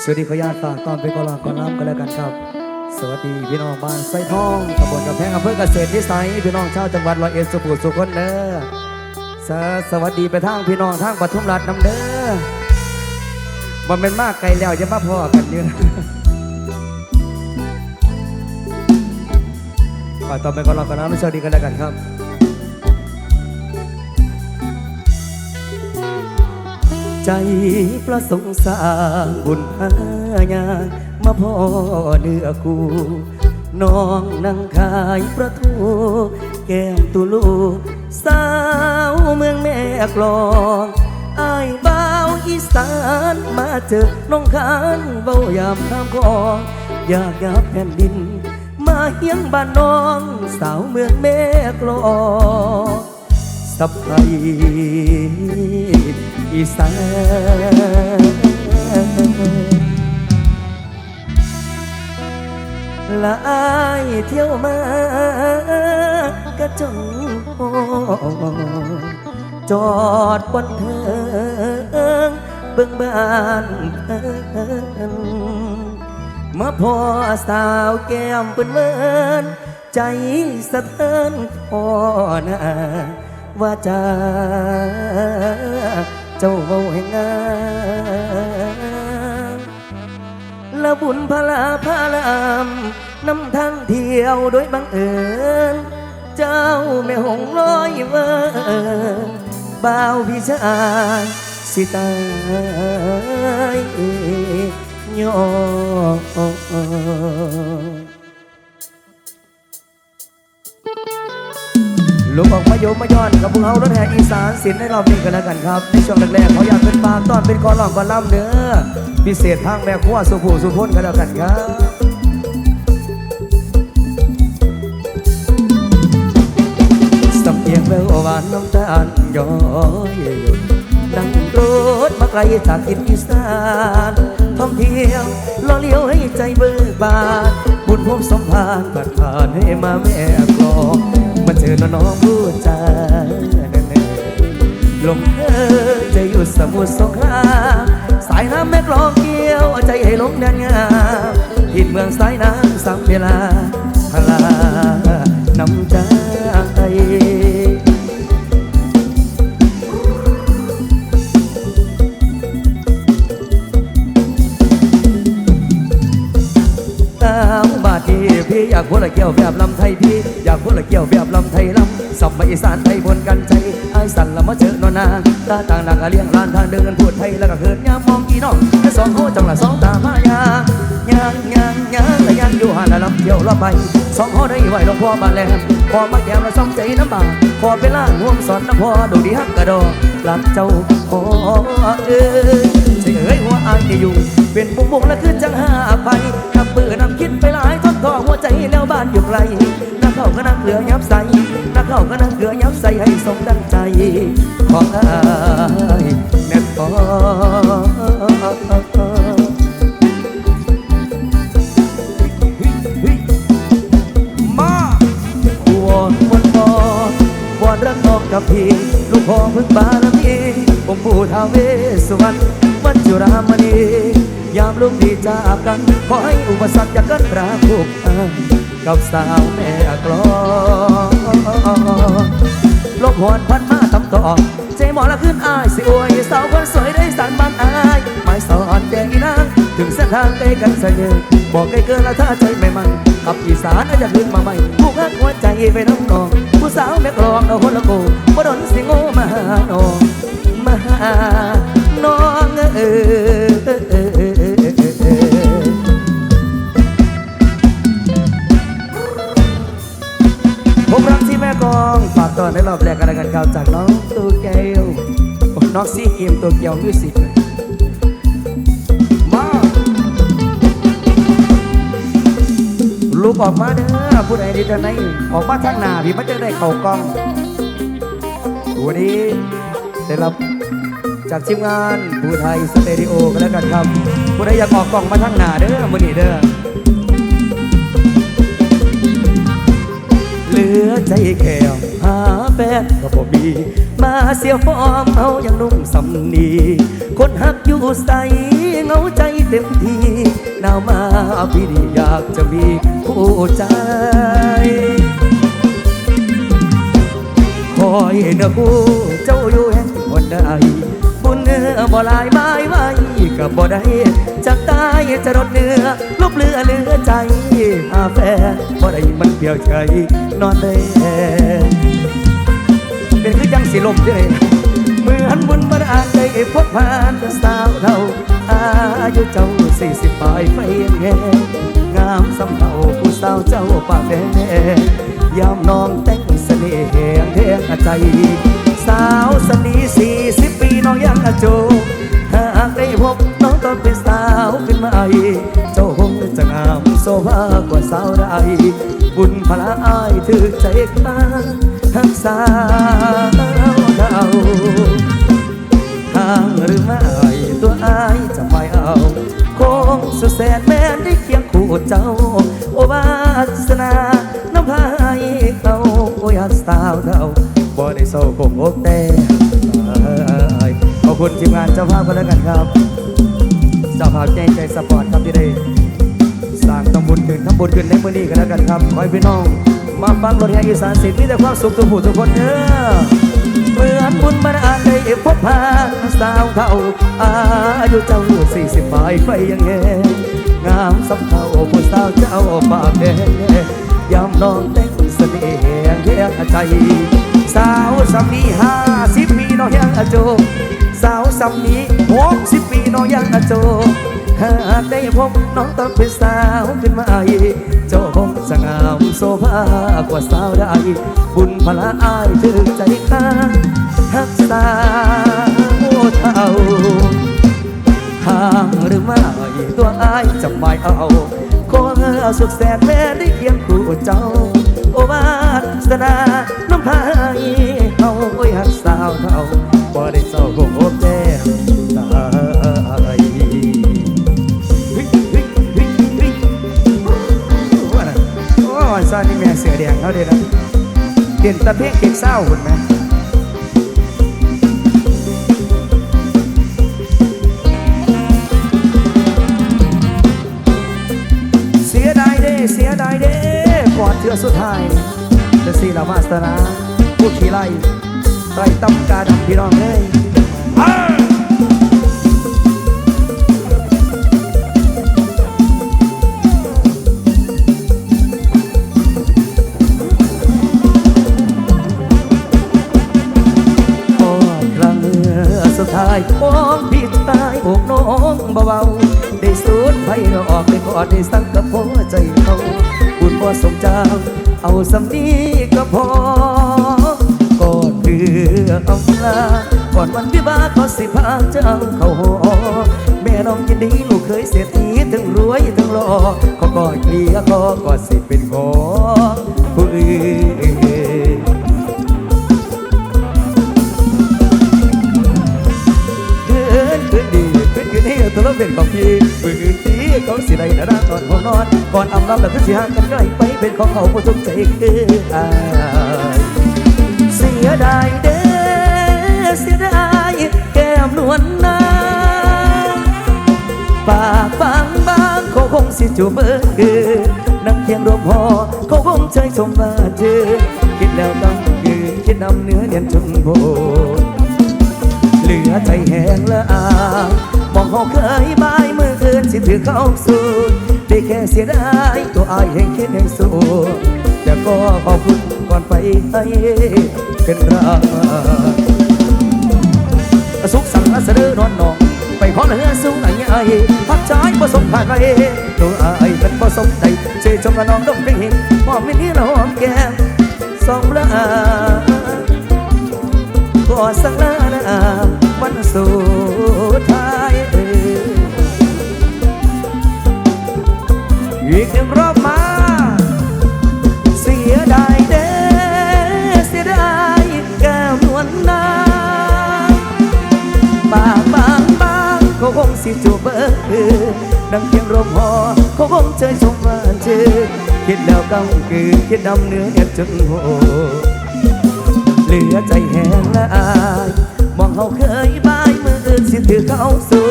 สวัสดีขออนุญาตฝากตอนไปก่อนลาก่อนน้ำกันแล้วกันครับ สวัสดีพี่น้องบ้านไส้ทองตำบลกำแพงอำเภอเกษตรวิสัยพี่น้องชาวจังหวัดร้อยเอ็ดสุขุมสุขคนเด้อสะสวัสดีไปทางพี่น้องทางปทุมราชน้ำเด้อบ่เป็นมากไกลแล้วจะมาพอกันอยู่นะฝากตอนไปก่อนลาก่อนน้ำสวัสดีกันแล้วกันครับ ใจประสงค์สร้างบุญหายางมาพ่อเนื้อกูน้องนั่งขายประตูแก้มตุลูสาวเมืองแม่กลองอายบ่าวอีสานมาเจอน้องขานเบายามข้ามคองอยากยับแผ่นดิน มาเฮียงบ้านน้องสาวเมืองแม่กลองสับไทย อีสานละอายเที่ยวมากระจงจอดบนเทิงเบิ่งบ้านเพิ่นมาพอสาวแก้มเปิ้นเมินใจสะเทือนพอนะว่าจะ เจ้าเว้าให้งามล้วบุญพลาพลามนำทางเที่ยวโดยบังเอิญ เจ้าแม่หงร้อยเวิร์บ่าวพี่ชายสิตายยอ ลุกออกมาโยมมาย้อนกับพวกเขารถแห่อีสานสินในรอบนี้กันแล้วกันครับ ในช่วงแรกๆเขาอยากเป็นปากตอนเป็นกอล่องกอล่ำเนื้อพิเศษทางแม่ครัวสุภูสุพนกันแล้วกันครับสำเนียงแววหวานน้ำตาลย้อยหยดดังรถมาไกลจากทิศอีสานท่องเที่ยวล่อเลี้ยวให้ใจเบิกบานบุญพบสมพานผ่านผ่านให้มาแม่ องมาเจอน้องผู้ใจลมเธอจะอยู่สมุทรสงครามสายน้ำแม่กลองเกี่ยวใจให้ลงแดนงามหินเมืองสายน้ำสัมเวลา ใจไอ้สั่นละมาเจอนอนนาตาต่างดังกะเลี้ยงลานทางเดินพูดไทยแล้วก็เขินยามมองอีน้องแค่สองโคจังละสองตาพายายางยางยางแต่ยางอยู่หันละลำเที่ยวละไปสองโคได้ไหวลงพ่อบ้านแหลมพอมาแก้มละสองใจน้ำบาพอเป็นล่างห่วงสอนน้ำพอดูดีฮักกระดอรักเจ้าขอเอ้ยเฉยหัวอายจะอยู่ เป็นบุ้งบุ้งแล้วคือจังหาไปนับเบื่อนำคิดไปหลายทอดทอหัวใจแล้วบ้านอยู่ไกลนักเข้าก็นักเกลือยับใส่ นักเข้าก็นักเกลือยับใส่ให้สมดังใจของอายแม่พอมาวอนวอนวอวอนรักน้องกับพี่ลูกพ่อพึ่งบารมีองค์ปู่ท้าเวสวรรณวัดจุรามณียามลูกดีจากกัน ขอให้อุปสรรคอย่ากินปราคุกอานกับสาวแม่กลอง ลบหวนพันมาทำต่อใจหมอละขึ้นอายสิอวยสาวคนสวยได้สันบ้านอายไม่สอนแกอีนางถึงเส้นทางใกล้กันเสยอบอกใกล้เกินละถ้าใจไม่มันขับอีสานอาจจะขึ้นมาใหม่ผู้ฮักหัวใจไปน้ำกองผู้สาวแม่กลองเอาคนละโก ลูกออกมาเด้อผู้ใดดีทางไหนออกมาทางหน้าพี่มันจะได้เข้ากล้องวันนี้ได้รับจากทีมงานผู้ไทยสเตดิโอกันแล้วกันครับผู้ใดอยากออกกล้องมาทางหน้าเด้อมือนี้เด้อเหลือใจแค่หาแฟนก็บ่มี มาเสียฟอร์มเอาอย่างนุ่มสำนีคนหักอยู่ใสเงาใจเต็มทีหนาวมาพี่ดีอยากจะมีผู้ใจคอยเนื้อคู่เจ้าอยู่แห่งคนใดบุญเนื้อบ่ลายไม้ไว้กับบ่ได้จากตายจะรดเนื้อลบเลือเลือใจหาแฟนบ่ได้มันเปลี่ยวใจนอนได้ เป็นคือยังสิลมเด้เหมือนบุญบันอาจได้พบผ่านสาวเราอายุเจ้าสี่สิบปลายไฟแงงามสำเภาผู้สาวเจ้าป่าแดงยามน้องแต่งเสน่ห์แห่งแทงใจ สาวสนีสี่สิบปีน้องยังอาโจหากได้พบน้องต้องเป็นสาวขึ้นมาอี โซภากว่าสาวใดบุญพลาอายถือใจข้าหักสาวเราทางหรือไม่ตัวอายจะไม่เอาคงสุดแสนแม้นได้เคียงคู่เจ้า โอวาสนาน้ำพายเขาโอ้ยสาวเราบ่ได้โซ่คงอกแต่ขอบคุณทีมงานเจ้าภาพกันแล้วกันครับ เจ้าภาพใจใจสปอร์ตครับที่ได้างตำบุญขึ้นทำบุญขึ้นในมือนี้กันแล้วกันครับขอให้พี่น้อง มาฟังรถแห่งอีสานสิทธิ์มีแต่ความสุขทุกผู้ทุกคนเด้อเหมือนบุญมันอาจได้พบผ่าสาวเท่าอายุเจ้าสี่สิบปลายไฟยังแงงามสำเภาผู้สาวเจ้าปากแดงยามน้องแต่งเสน่ห์แห่งใจ สาวสำนีห้าสิบปีน้องยังอโจสาวสำนีหกสิบปีน้องยังอโจ หากได้พบน้องต้องเป็นสาวขึ้นมาอีกเจ้าคงจะงามโซภากว่าสาวได้ บุญพลาอายถึงใจข้าหักสาวเท่าห่างหรือไม่ตัวอายจะไม่เอาขอสุดแสนแม่ได้เคียงคู่เจ้า โอวาสนาน้ำพายเอาโอ้ยหักสาวเท่า เสือแดงเขาเด่นนะเด่นตะเพียงเก่งเศร้าหุ่นไหมเสียดายเด้เสียดายเด้ก่อนเทือสุดท้ายจะสีละมาสตนาผู้ขี่ไล่ไต่ตำกาดำพี่น้องเอ้ยายมองผิดตายอกน้องเบาๆได้สูดไฟออกได้กอดได้สั่งกับหัวใจเขาบุญบ่สมจาเอาสำนีก็พอก่อนเรืออำลาก่อนวันวิวาห์ขอสิพาเจ้าเขาหอแม่น้องยินดีลูกเคยเสียทีถึงรวยถึงหล่อขอกอดเคลียร์ขอกอดสิเป็นของผู้อื่น เป็นของพี่ปืนตีเขาสิได้นะตอนหัวนอน ก่อนอำลาแล้วก็สิห่างกันไกลไปเป็นของเขาผู้ทุกใจคืออายเสียดายเด้อเสียดายแก้มนวลนาปากบางบางเขาคงสิจูบเบอร์คือนั่งเคียงรวมหอเขาคงใจชมว่าเธอคิดแล้วต้องยืนคิดนำเนื้อเนียนจนโบเหลือใจแห้งละอา มองเขาเคยบายมืออื่นสิถือเข้าสู่ได้แค่เสียดายตัวอายแห่งคิดให้สู้แต่ก็ขอบคุณก่อนไปให้เป็นรักสุขสันต์เสดอนอนนอง ไปขอเลือสูงไหนไอ้พักชายผสมผ่านไปตัวอายเป็นผสมใดเชยชมกับน้องดมได้เห็นมอบไม่นี้ละหอมแก้มสองละอาก็สักลานา วันสุดท้ายเอ่ยอีกหนึ่งรอบมาเสียดายเด้เสียดายแก้วนวลนางปากบางบางเขาคงสิจูบเบอร์ดังเพียงรมหอเขาคงเจยชมว่าเจอคิดแล้วกำคือคิดดำเนื้อเอ็ดจนโหเหลือใจแห้งละอาย เขาเคยบายมืออื่นสิถือเขาสู่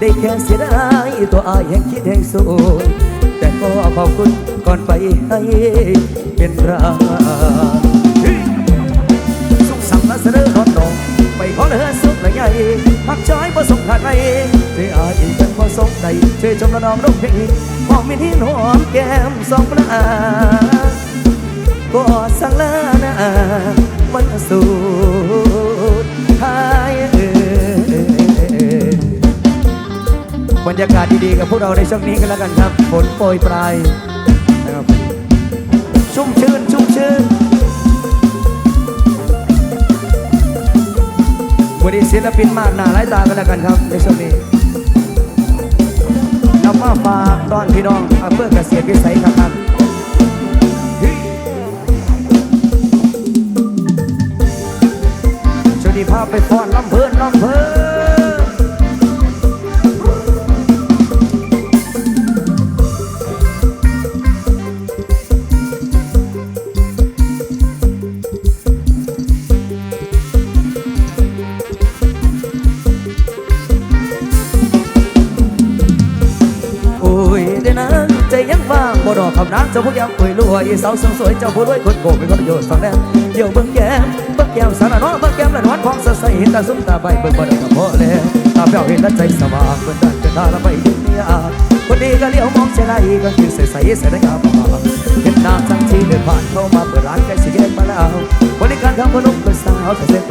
ได้แค่เสียดายตัวอายแห่งคิดแห่งสูญแต่ก็ขอบคุณก่อนไปให้เป็นราสุขสันต์และเสนอรถดองไปขอเลือสุขและใหญ่พักช้อยประสงค์ขาดไปเพื่ออาอีกันพอสงใดช่วยชมละนองร้องเพลงหอมมินที่หอมแก้มสองปลาก็สั่งลาหน้ามันสูด ท้ายเอ่ยบรรยากาศดีๆกับพวกเราในช่วงนี้กันแล้วกันครับฝนโปรยปลายนะครับชุ่มชื่นชุ่มชื่นวันนี้ศิลปินมากหน้าหลายตากันแล้วกันครับในช่วงนี้นำมาฝากตอนพี่น้องอำเภอเกษตรวิสัยครับาไปฟ้อนลำเพลินลำเพลินโอ้ยเด้นะใจยังว่างบ่ดอกคำนางเจ้าพวกยังป่วยรวยสาวสวยเจ้าผู้รวยคนโกงเป็นคนประโยชน์ฟังแน่เดี๋ยวเบิ่งแก้ม แก้วสารน้องเบิ่งแก้มละนวลของสะใสเห็นตาซุ้มตาใบเบิ่งบ่ได้ก็พอแล้วตาเปล่าเห็นแล้วใจสว่างเบิ่งดันเป็นตาละไปดึงเนี่ยคนดีก็เลี้ยวมองเสียไหลก็คือใสใสใสได้งามมาเห็นหน้าจังที่เดินผ่านเข้ามาเปิดร้านใกล้สิแยกมาแล้วบริการทำขนมเป็นสาวแต่เส้น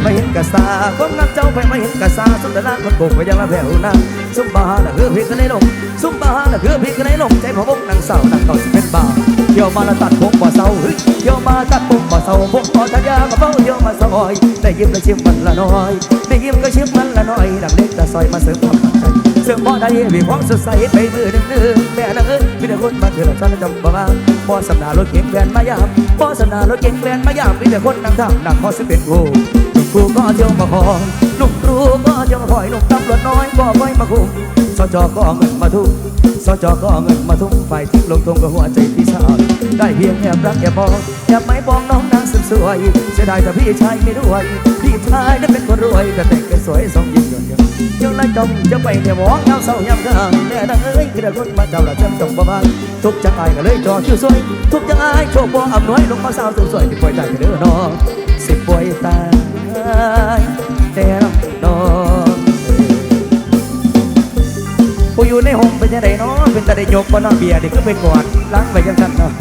งับเจ้าไปไม่เห็นกะซาความงับเจ้าไปไม่เห็นกะซาสุดแต่ละคนโกงไปยังละแผ่วนาซุ่มบาหละคือพี่กันในลมซุ่มบาหละคือพี่กันในลมใจพะวงนางสาวนางต่อสิเป็นบ่าเที่ยวมาละตัดผมบ่เศร้าเฮ้ยเที่ยวมาตัดผมบ่เศร้าผมบ่ทันยาก็เฝ้าเที่ยวมาซอยได้ยิ้มและชิมมันละน้อยได้ยิ้มก็ชิมมันละน้อยดังเล็กแต่ซอยมาเสริมความมั่นใจเสื่อมบ่ได้มีความสดใสไปมือหนึ่งหนึ่งแม่นางเอ้ยมีแต่คนมาเถื่อนฉันจำบ่มาบ่สำนารถเก๋งแฟนมายามบ่สำนารถเก๋งแฟนมายามมีแต่คนนั่งทำนั่งคอสิเป็นกูลู กครูก็เที่ยวมาคอยลูกครูก็เที่ยวมาคอยลูกตำรวจน้อยก็คอยมาคุมสจก็เงินมาทุ่มสจก็เงินมาทุ่มฝ่ายทิ้งลงทงกับหัวใจพี่สาวได้เพียงแอบรักแอบมองแอบไม่ปองน้องนางสสวยเสียดายแต่พี่ชายไม่รวยพี่ชายนั้นเป็นคนรวยแต่แต่งกันสวยสองยิ้มหยดเดียวยังไรจงจะไปแต่มองเงาเศร้ายามกลางแม่นางเอ้ยคือแต่คนมาเจ้าละจำจงประมาณทุกจังอายก็เลยจอคิวสวยทุกจังอายโชคบ่อำนวยลงมาสาวสวยที่ป่วยใจเด้อน้องสิป่วยตา ยแต่น้องผู้อยู่ในห้องเป็นยังไงเนาะเป็นตาได้ยกบ่เนอเบียร์เด็กก็เป็นกอดล้างไปยังกันเนาะ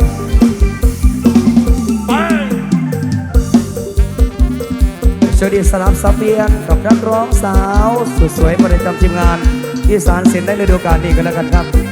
สวัสดีสลับสับเปียนกับนักร้องสาว สุดสวยประจำทีมงานอีสานเซ็นได้ฤดูกาลนี้กันแล้วกันครับ